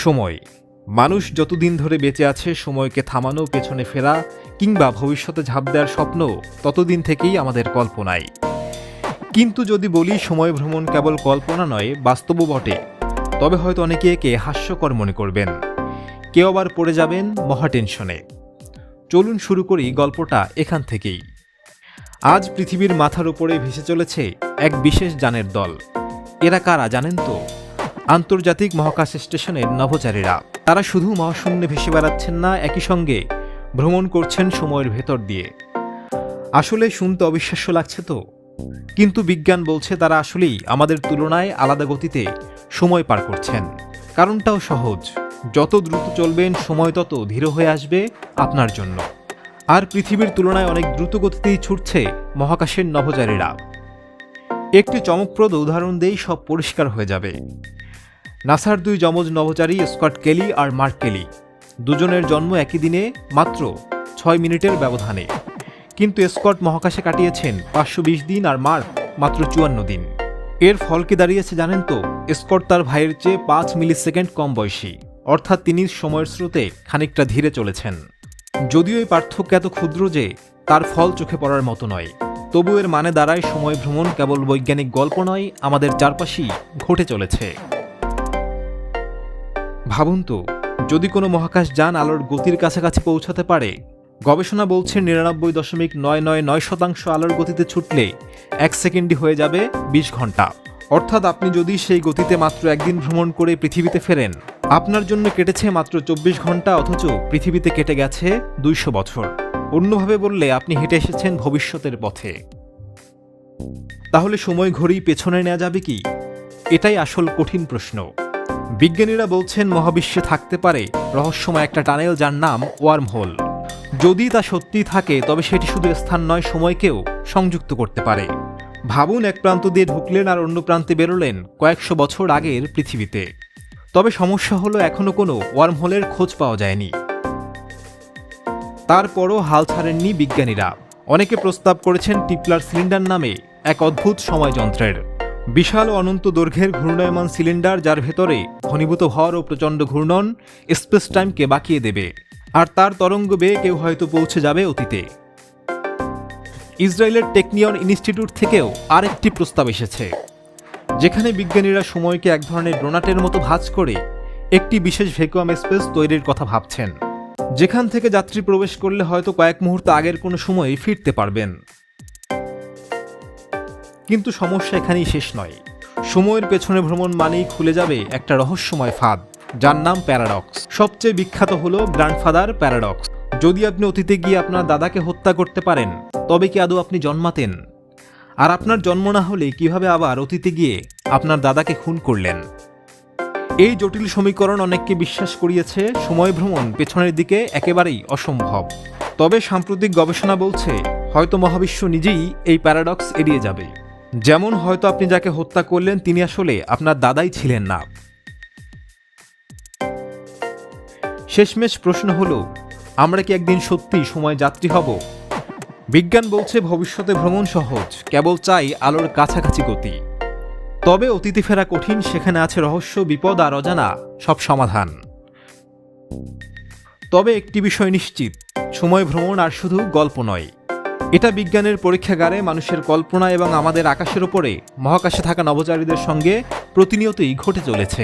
সময়। মানুষ যতদিন ধরে বেঁচে আছে, সময়কে থামানো, পেছনে ফেরা, কিংবা ভবিষ্যতে ঝাঁপ দেওয়ার স্বপ্ন, ততদিন থেকেই আমাদের কল্পনায় কিন্তু যদি বলি, সময় ভ্রমণ কেবল কল্পনা নয়, বাস্তবও বটে। তবে হয়তো অনেকে একে হাস্যকর মনে করবেন। কেউ আবার পড়ে যাবেন মহা টেনশনে। চলুন শুরু করি গল্পটা এখান থেকেই। আজ পৃথিবীর মাথার উপরে ভেসে চলেছে এক বিশেষ যানের দল। এরা কারা জানেন তো? আন্তর্জাতিক মহাকাশ স্টেশনের নভোচারীরা। তারা শুধু মহাশূন্যে ভেসে বেড়াচ্ছেন না, একই সঙ্গে ভ্রমণ করছেন সময়ের ভেতর দিয়ে। আসলে শুনতে অবিশ্বাস্য লাগছে তো। কিন্তু বিজ্ঞান বলছে তারা আসলেই আমাদের তুলনায় আলাদা গতিতে সময় পার করছেন। কারণটাও সহজ। যত দ্রুত চলবেন, সময় তত ধীর হয়ে আসবে আপনার জন্য। আর পৃথিবীর তুলনায় অনেক দ্রুত গতিতেই ছুটছে মহাকাশের নভোচারীরা। একটি চমকপ্রদ উদাহরণ দিয়েই সব পরিষ্কার হয়ে যাবে। নাসার দুই যমজ নভোচারী স্কট কেলি আর মার্ক কেলি। দুজনের জন্ম একই দিনে, মাত্র ছয় মিনিটের ব্যবধানে। কিন্তু স্কট মহাকাশে কাটিয়েছেন পাঁচশো বিশ দিন আর মার্ক মাত্র চুয়ান্ন দিন। এর ফল কি দাঁড়িয়েছে জানেন তো? স্কট তার ভাইয়ের চেয়ে পাঁচ মিলি সেকেন্ড কম বয়সী। অর্থাৎ তিনি সময়ের স্রোতে খানিকটা ধীরে চলেছেন। যদিও এই পার্থক্য এত ক্ষুদ্র যে, তার ফল চোখে পড়ার মতো নয়। তবু এর মানে দাঁড়ায় সময় ভ্রমণ কেবল বৈজ্ঞানিক গল্প নয়, আমাদের চারপাশেই ঘটে চলেছে। ভাবুন তো, যদি কোনো মহাকাশ যান আলোর গতির কাছাকাছি পৌঁছাতে পারে, গবেষণা বলছে নিরানব্বই দশমিক নয় নয় নয় শতাংশ আলোর গতিতে ছুটলে এক সেকেন্ডই হয়ে যাবে বিশ ঘণ্টা। অর্থাৎ আপনি যদি সেই গতিতে মাত্র একদিন ভ্রমণ করে পৃথিবীতে ফেরেন, আপনার জন্য কেটেছে মাত্র চব্বিশ ঘণ্টা অথচ পৃথিবীতে কেটে গেছে দুইশো বছর। অন্যভাবে বললে আপনি হেঁটে এসেছেন ভবিষ্যতের পথে। তাহলে সময় ঘড়ি পেছনে নেওয়া যাবে কি? এটাই আসল কঠিন প্রশ্ন। বিজ্ঞানীরা বলছেন মহাবিশ্বে থাকতে পারে রহস্যময় একটা টানেল যার নাম ওয়ার্ম হোল যদি তা সত্যি থাকে, তবে সেটি শুধু স্থান নয়, সময়কেও সংযুক্ত করতে পারে। ভাবুন, এক প্রান্ত দিয়ে ঢুকলেন আর অন্য প্রান্তে বেরোলেন কয়েকশো বছর আগের পৃথিবীতে। তবে সমস্যা হলো, এখনও কোনো ওয়ার্ম হোলের খোঁজ পাওয়া যায়নি। তারপরও হাল ছাড়েননি বিজ্ঞানীরা। অনেকে প্রস্তাব করেছেন টিপলার সিলিন্ডার নামে এক অদ্ভুত সময় যন্ত্রের বিশাল অনন্ত দৈর্ঘ্যের ঘূর্ণায়মান সিলিন্ডার যার ভেতরে ঘনীভূত ভর ও প্রচণ্ড ঘূর্ণন স্পেস টাইমকে বাঁকিয়ে দেবে। আর তার তরঙ্গ বেয়ে কেউ হয়তো পৌঁছে যাবে অতীতে। ইসরায়েলের টেকনিয়ন ইনস্টিটিউট থেকেও আরেকটি প্রস্তাব এসেছে, যেখানে বিজ্ঞানীরা সময়কে এক ধরনের ডোনাটের মতো ভাঁজ করে একটি বিশেষ ভ্যাকুয়াম স্পেস তৈরির কথা ভাবছেন, যেখান থেকে যাত্রী প্রবেশ করলে হয়তো কয়েক মুহূর্ত আগের কোনো সময়ে ফিরতে পারবেন। কিন্তু সমস্যা এখানেই শেষ নয়। সময়ের পেছনে ভ্রমণ মানেই খুলে যাবে একটা রহস্যময় ফাঁদ, যার নাম প্যারাডক্স। সবচেয়ে বিখ্যাত হলো গ্র্যান্ডফাদার প্যারাডক্স। যদি আপনি অতীতে গিয়ে আপনার দাদাকে হত্যা করতে পারেন, তবে কি আদৌ আপনি জন্মাতেন? আর আপনার জন্ম না হলে কীভাবে আবার অতীতে গিয়ে আপনার দাদাকে খুন করলেন? এই জটিল সমীকরণ অনেককে বিশ্বাস করিয়েছে, সময় ভ্রমণ পেছনের দিকে একেবারেই অসম্ভব। তবে সাম্প্রতিক গবেষণা বলছে, হয়তো মহাবিশ্ব নিজেই এই প্যারাডক্স এড়িয়ে যাবে। যেমন হয়তো আপনি যাকে হত্যা করলেন, তিনি আসলে আপনার দাদাই ছিলেন না। শেষমেশ প্রশ্ন হলো, আমরা কি একদিন সত্যি সময় যাত্রী হব? বিজ্ঞান বলছে ভবিষ্যতে ভ্রমণ সহজ, কেবল চাই আলোর কাছাকাছি গতি। তবে অতীতে ফেরা কঠিন, সেখানে আছে রহস্য, বিপদ আর অজানা, সব সমাধান। তবে একটি বিষয় নিশ্চিত, সময় ভ্রমণ আর শুধু গল্প নয় এটা বিজ্ঞানের পরীক্ষাগারে মানুষের কল্পনা এবং আমাদের আকাশের ওপরে মহাকাশে থাকা নবচারীদের সঙ্গে প্রতিনিয়তই ঘটে চলেছে।